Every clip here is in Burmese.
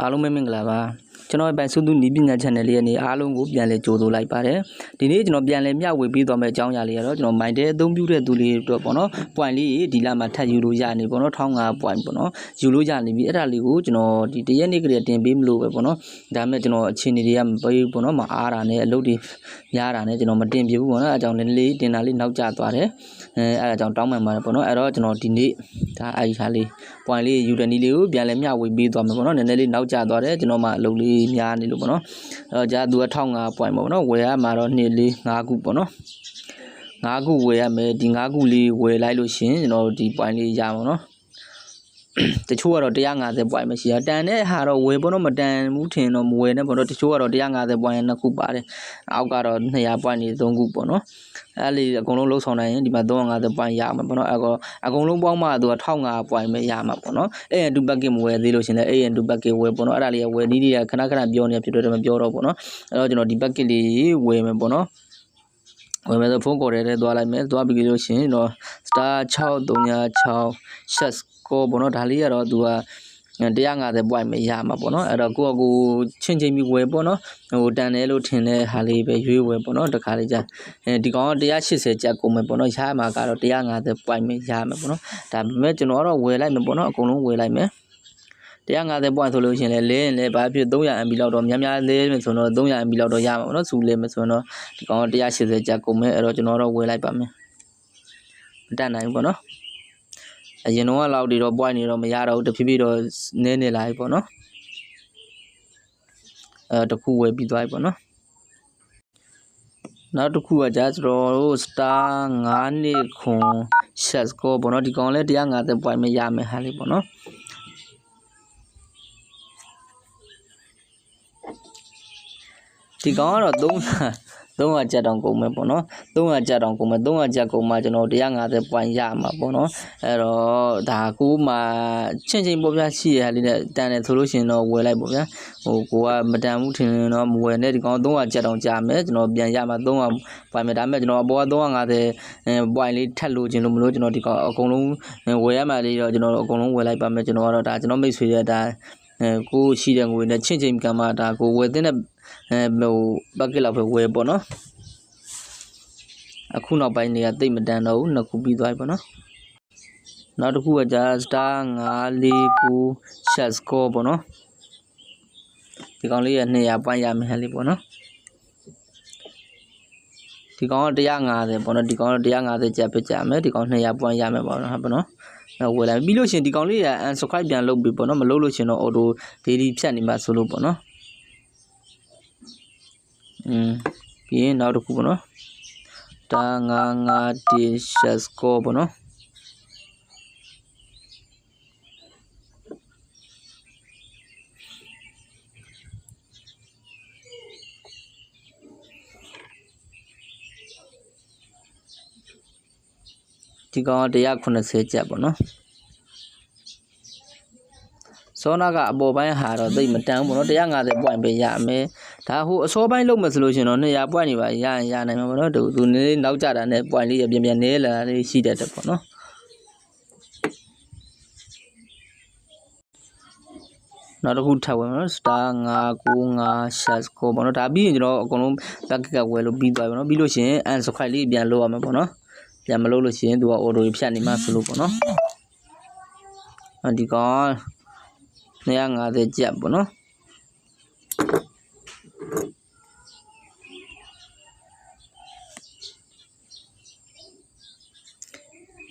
အားလုံးပဲမင်္ဂလာပါ ကျွန်တော်ရဲ့ပိုင်စုသူနီးပညာ channel လေးရဲ့နေအားလုံးကိုပြန်လဲကြိုဆိုလိုက်ပါတယ်ဒီနေ့ကျွန်တော်ပြန်လဲမျှဝေပေးသွားမယ့်အကြောင်းအရာလေးကတော့ကျွန်တော်မိုင်တဲ့အသုံးပြုတဲ့သူလေးတွေအတွက်ပေါ့နော် point လေးဒီလမှာထပ်ယူလို့ရနေပေါ့နော်1500 point ပေါ့နော်ယူလို့ရနေပြီအဲ့ဒါလေးကိုကျွန်တော်ဒီတရက်နေ့ကလေးတင်ပေးမလို့ပဲပေါ့နော်ဒါပေမဲ့ကျွန်တော်အခြေအနေတွေကမပေးပေါ့နော်မအားတာနဲ့အလုပ်တွေများတာနဲ့ကျွန်တော်မတင်ပြဘူးပေါ့နော်အဲအကြောင်းလေးလေးတင်တာလေးနောက်ကျသွားတယ်အဲအဲအကြောင်းတောင်းပန်ပါတယ်ပေါ့နော်အဲ့တော့ကျွန်တော်ဒီနေ့ဒါအဲဒီဟာလေး point လေးယူတဲ့နီးလေးကိုပြန်လဲမျှဝေပေးသွားမယ်ပေါ့နော်နည်းနည်းလေးနောက်ကျသွားတယ်ကျွန်တော်မှအလုပ်လေးများနေလို့ပေါ့နော်အဲ့တော့ကြာသူက1500 point ပေါ့နော်ဝယ်ရမှာတော့2 4 5ခုပေါ့နော်5ခုဝယ်ရမယ်ဒီ5ခုလေးဝယ်လိုက်လို့ရှရင်ကျွန်တော်ဒီ point လေးရမှာနော် တချို့ကတော့150 point ပဲရှိတာတန်တဲ့ဟာတော့ဝယ်ပေါ့နော်မတန်ဘူးထင်တော့မဝယ်နဲ့ပေါ့နော်တချို့ကတော့150 point နှစ်ခုပါတယ်အောက်ကတော့200 point နေ3ခုပေါ့နော်အဲ့လေးအကုန်လုံးလုံးဆောင်နိုင်ရင်ဒီမှာ350 point ရမှာပေါ့နော်အဲ့တော့အကုန်လုံးပေါင်းမှသူက1500 point ပဲရမှာပေါ့နော်အဲ့ရန်2 packet မဝယ်သေးလို့ရှင်လည်းအဲ့ရန်2 packet ဝယ်ပေါ့နော်အဲ့ဒါလေးကဝယ်နီးလေးကခဏခဏပြောနေဖြစ်တော့မပြောတော့ပေါ့နော်အဲ့တော့ကျွန်တော်ဒီ packet လေးဝယ်မယ်ပေါ့နော် ဝင်မယ်ဆိုဖုန်းကော်တယ်တဲ့သွားလိုက်မယ်သွားပြီးလို့ရှိရင်တော့ star 6336 shut score ပေါ့နော်ဒါလေးကတော့သူက150 point ပဲရမှာပေါ့နော်အဲ့တော့ကိုယ့်အကူချင်းချင်းပြီးဝယ်ပေါ့နော်ဟိုတန်တယ်လို့ထင်တဲ့ဟာလေးပဲရွေးဝယ်ပေါ့နော်တခါလေးကြာအဲဒီကောင်က180ကျပ်ကုန်မယ်ပေါ့နော်ရမှာကတော့150 point ပဲရမှာပေါ့နော်ဒါပေမဲ့ကျွန်တော်ကတော့ဝယ်လိုက်မယ်ပေါ့နော်အကုန်လုံးဝယ်လိုက်မယ် 150 point ဆိုလို့ရှိရင်လည်းလဲရင်လည်းဘာဖြစ်300 MB လောက်တော့များများလဲမယ်ဆိုတော့300 MB လောက်တော့ရမှာပေါ့နော်စူလဲမယ်ဆိုတော့ဒီကောင်က180ကျပ်ကုန်မယ်အဲ့တော့ကျွန်တော်တော့ဝယ်လိုက်ပါမယ်မတတ်နိုင်ဘူးပေါ့နော်အရင်တော့လောက်တွေတော့ point နေတော့မရတော့ဘူးတဖြည်းဖြည်းတော့နည်းနေလာပြီပေါ့နော်အဲတခုဝယ်ပြီးသွားပြီပေါ့နော်နောက်တစ်ခုကကြာကျွန်တော်တို့ star 9နှစ်ခွန် shot score ပေါ့နော်ဒီကောင်လည်း150 point မရမယ်ဟာလေးပေါ့နော် ဒီကောင်ကတော့300 300ကျပ်တောင်ကုန်မယ်ပေါ့နော်300ကျပ်တောင်ကုန်မယ်300ကျပ်ကုန်မှကျွန်တော်150 point ရမှာပေါ့နော်အဲ့တော့ဒါကိုမှချင်းချင်းပေါ့ဗျာရှိရလေးနဲ့တန်တယ်ဆိုလို့ရှိရင်တော့ဝယ်လိုက်ပေါ့ဗျာဟိုကိုကမတန်ဘူးထင်ရင်တော့မဝယ်နဲ့ဒီကောင်300ကျပ်တောင်ကြာမယ်ကျွန်တော်ပြန်ရမှာ300 point မယ်ဒါပေမဲ့ကျွန်တော်အပေါ်က350 point လေးထပ်လို့ခြင်းလို့မလို့ကျွန်တော်ဒီကောင်အကုန်လုံးဝယ်ရမှာလေးတော့ကျွန်တော်အကုန်လုံးဝယ်လိုက်ပါမယ်ကျွန်တော်ကတော့ဒါကျွန်တော်မိတ်ဆွေရဲ့ဒါ အဲကိုရှိတဲ့ငွေနဲ့ချင်းချင်းကံမှာဒါကိုဝယ်တဲ့အဲဟိုဘက်ကလောက်ပဲဝယ်ပေါ့နော်အခုနောက်ပိုင်းတွေကတိတ်မတန်တော့ဘူးနှစ်ခုပြီးသွားပြီပေါ့နော်နောက်တစ်ခုကကြာ star 949 shot score ပေါ့နော်ဒီကောင်လေးက200ပွိုင်းရမယ်ဟဲ့လေးပေါ့နော် ဒီကောင်က150ပေါ့နော်ဒီကောင်က150ကျပ်ပဲကြာမယ်ဒီကောင်200ပွိုင်းရမယ်ပေါ့နော်ဟုတ်ပါနော်ဝယ်လိုက်ပြီးလို့ရှင်ဒီကောင်လေးက unsubscribe ပြန်လုပ်ပြီပေါ့နော်မလုပ်လို့ရှင်တော့ auto daily ဖြတ်နေမှာဆိုလို့ပေါ့နော်อืมပြီးရင်နောက်တစ်ခုပေါ့နော်တာငါငါတီရှက်စကိုပေါ့နော် ဒီကောင်က180ကျပ်ပေါ့နော်စောနာကအပေါ်ပိုင်းဟာတော့သိပ်မတန်ဘူးပေါ့နော်150 point ပဲရမယ်ဒါဟိုအစောပိုင်းလုံးမယ်ဆိုလို့ရှိရင်တော့200 point နေပါရရင်ရနိုင်မှာပေါ့နော်သူသူနည်းနည်းနောက်ကျတာနဲ့ point လေးပြန်ပြန်နည်းလာလေးရှိတတ်တယ်ပေါ့နော်နောက်တစ်ခုထပ်ဝင်နော် star 995 shot score ပေါ့နော်ဒါပြီးရင်ကျွန်တော်အကုန်လုံး packet ကဝယ်လို့ပြီးသွားပြီပေါ့နော်ပြီးလို့ရှိရင် unsubscribe လေးပြန်လုပ်ရမှာပေါ့နော် ပြန်မလုပ်လို့ရှိရင်သူက auto ဖြတ်နေမှာဆိုလို့ပေါ့နော်ဒီကောင်250ကျပ်ပေါ့နော်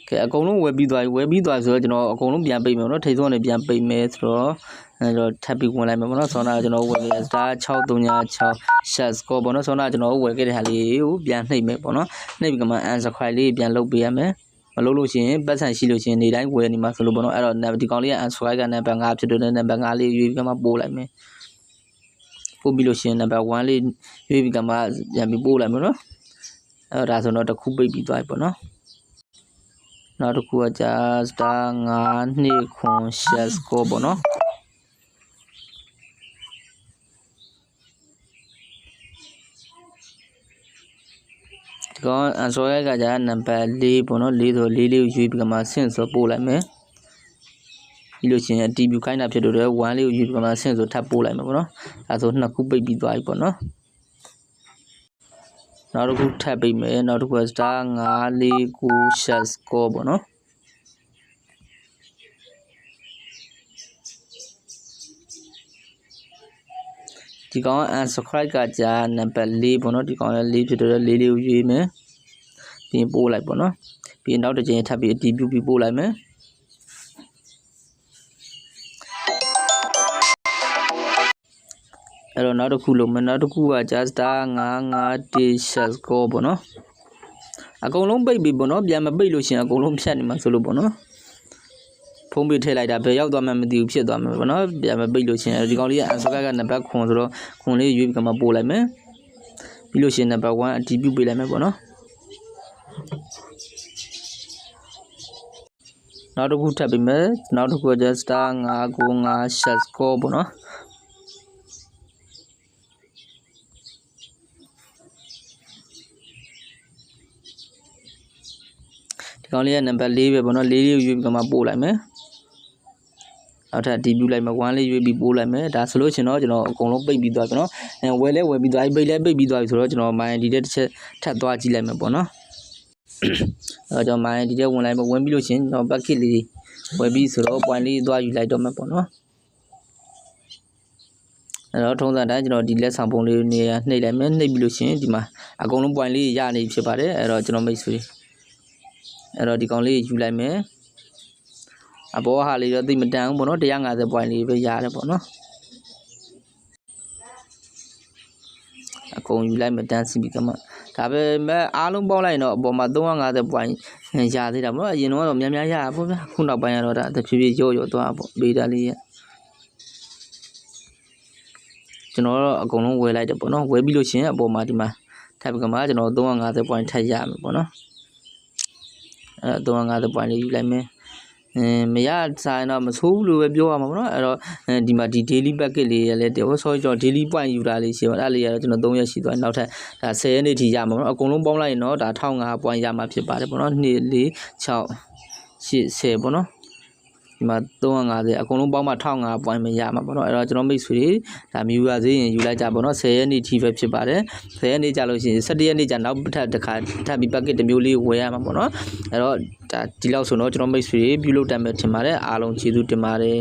ကဲအကုန်လုံးဝယ်ပြီးသွားပြီဝယ်ပြီးသွားဆိုတော့ကျွန်တော်အကုန်လုံးပြန်ပိတ်မယ်နော်ထိတ်ဆုံးနဲ့ပြန်ပိတ်မယ်ဆိုတော့အဲတော့ထပ်ပြီးဝင်လိုက်မယ်ပေါ့နော်ဆောနာကျွန်တော်ဝယ်ခဲ့တာ6336 shot score ပေါ့နော်ဆောနာကျွန်တော်ဝယ်ခဲ့တဲ့ဟာလေးကိုပြန်နှိပ်မယ်ပေါ့နော်နှိပ်ပြီးကမှ answer file လေးပြန်လုပ်ပေးရမယ်မလုပ်လို့ရှိရင်ပတ်စံရှိလို့ရှိရင်နေတိုင်းဝယ်နေမှာဆိုလို့ပေါ့နော်အဲ့တော့ဒီကောင်လေးက answer file ကနံပါတ်5ဖြစ်တဲ့နံပါတ်5လေးရွေးပြီးကမှပို့လိုက်မယ်ပို့ပြီးလို့ရှိရင်နံပါတ်1လေးရွေးပြီးကမှပြန်ပြီးပို့လိုက်မယ်နော်အဲ့တော့ဒါဆိုတော့တစ်ခုပိတ်ပြီးသွားပြီပေါ့နော်နောက်တစ်ခုကကြာ star 9နှစ်ခွန် share score ပေါ့နော် ကောင်အစောရကကြာနံပါတ်4ပေါ့နော်4ဆို4လေးကိုရွေးပြီးကမှဆင့်ဆိုပို့လိုက်မယ်ပြီးလို့ရှိရင်အတီးပြူခိုင်းတာဖြစ်လို့လည်း1လေးကိုယူပြီးမှဆင့်ဆိုထပ်ပို့လိုက်မယ်ပေါ့နော်အဲဆိုနှစ်ခုပိတ်ပြီးသွားပြီပေါ့နော်နောက်တစ်ခုထပ်ပိတ်မယ်နောက်တစ်ခုက star 5 4 9 share score ပေါ့နော် ဒီကောင်က unsubscribe ကကြာနံပါတ်4ပေါ့နော်ဒီကောင်လည်း4ဖြစ်တော့4လေးကိုရွေးမယ်ပြီးရင်ပို့လိုက်ပေါ့နော်ပြီးရင်နောက်တစ်ကြိမ်ထပ်ပြီးအတီးပြူပြီးပို့လိုက်မယ်အဲ့တော့နောက်တစ်ခုလုံးမယ်နောက်တစ်ခုက just 951 share score ပေါ့နော်အကုန်လုံးပိတ်ပြီပေါ့နော်ပြန်မပိတ်လို့ရှိရင်အကုန်လုံးဖြတ်နေမှာဆိုလို့ပေါ့နော် ဖုံးပေးထည့်လိုက်တာဘယ်ရောက်သွားမှမသိဘူးဖြစ်သွားမှာပေါ့နော်ပြန်မပိတ်လို့ရှိရင်ဒီကောင်လေးကအန်ဆော့ကကနံပါတ်ခွန်ဆိုတော့ခွန်လေးရွေးပြီးကမှပို့လိုက်မယ်ပြီးလို့ရှိရင်နံပါတ်1အတီးပြုတ်ပေးလိုက်မယ်ပေါ့နော်နောက်တစ်ခုထပ်ပြီးမယ်နောက်တစ်ခုက just 995 share score ပေါ့နော်ဒီကောင်လေးကနံပါတ်4ပဲပေါ့နော်4လေးကိုရွေးပြီးတော့မှပို့လိုက်မယ် နောက်ထပ် debut လိုက်မယ်1လေးရွေးပြီးပို့လိုက်မယ်ဒါဆိုလို့ရှင်တော့ကျွန်တော်အကုန်လုံးပိတ်ပြီးသွားပြီနော်အဲဝယ်လဲဝယ်ပြီးသွားပြီပိတ်လဲပိတ်ပြီးသွားပြီဆိုတော့ကျွန်တော်မိုင်းဒီတက်တစ်ချက်ထပ်သွားကြည့်လိုက်မယ်ပေါ့နော်အဲတော့ကျွန်တော်မိုင်းဒီတက်ဝင်လိုက်မယ်ဝင်ပြီးလို့ရှင်ကျွန်တော် bucket လေးဝယ်ပြီးဆိုတော့ point လေးသွားယူလိုက်တော့မယ်ပေါ့နော်အဲ့တော့ထုံးစံတိုင်းကျွန်တော်ဒီလက်ဆောင်ပုံလေးနေရာနှိပ်လိုက်မယ်နှိပ်ပြီးလို့ရှရင်ဒီမှာအကုန်လုံး point လေးရနေပြီဖြစ်ပါတယ်အဲ့တော့ကျွန်တော်မိတ်ဆွေအဲ့တော့ဒီကောင်လေးယူလိုက်မယ် အပေါ်ဟာလေးတော့သိပ်မတန်ဘူးပေါ့နော်150 point လေးပဲရတယ်ပေါ့နော်အကုန်ယူလိုက်မယ်တန်းစီပြီးကမှဒါပေမဲ့အားလုံးပေါင်းလိုက်ရင်တော့အပေါ်မှာ350 point ရသေးတာပေါ့နော်အရင်တော့များများရတာပေါ့ဗျာခုနောက်ပိုင်းကတော့ဒါတဖြည်းဖြည်းရော့ရော့သွားပေါ့ဘေးတာလေးရဲ့ကျွန်တော်တော့အကုန်လုံးဝယ်လိုက်တယ်ပေါ့နော်ဝယ်ပြီးလို့ရှိရင်အပေါ်မှာဒီမှာထပ်ပြီးကမှကျွန်တော်350 point ထပ်ရမယ်ပေါ့နော်အဲ့တော့350 point လေးယူလိုက်မယ်အင်း မရဆိုင်တော့မဆိုးဘူးလို့ပဲပြောရမှာပေါ့နော်အဲ့တော့ဒီမှာဒီ daily packet လေးရလဲတယ်ဟော sorry ကျွန်တော် daily point ယူတာလေးရှိပါအဲ့လေးရတော့ကျွန်တော်3ရက်ရှိသွားနောက်ထပ်ဒါ10ရက်နေ့ထိရမှာပေါ့နော်အကုန်လုံးပေါင်းလိုက်ရင်တော့ဒါ1500 point ရမှာဖြစ်ပါတယ်ပေါ့နော်2 4 6 8 10ပေါ့နော် ဒီမှာ350အကုန်လုံးပေါင်းမှ1500 point မရမှာပေါ့နော်အဲ့တော့ကျွန်တော်မိတ်ဆွေတွေဒါမြူရသေးရင်ယူလိုက်ကြပေါ့နော်10ရက်နေ့ထိပဲဖြစ်ပါတယ်10ရက်နေ့ကြာလို့ရှိရင်17ရက်နေ့ကြာနောက်ထပ်တစ်ခါထပ်ပြီး packet တစ်မျိုးလေးဝယ်ရမှာပေါ့နော်အဲ့တော့ဒါဒီလောက်ဆိုတော့ကျွန်တော်မိတ်ဆွေတွေပြုလုပ်တတ်မယ်ထင်ပါတယ်အားလုံးကျေးဇူးတင်ပါတယ်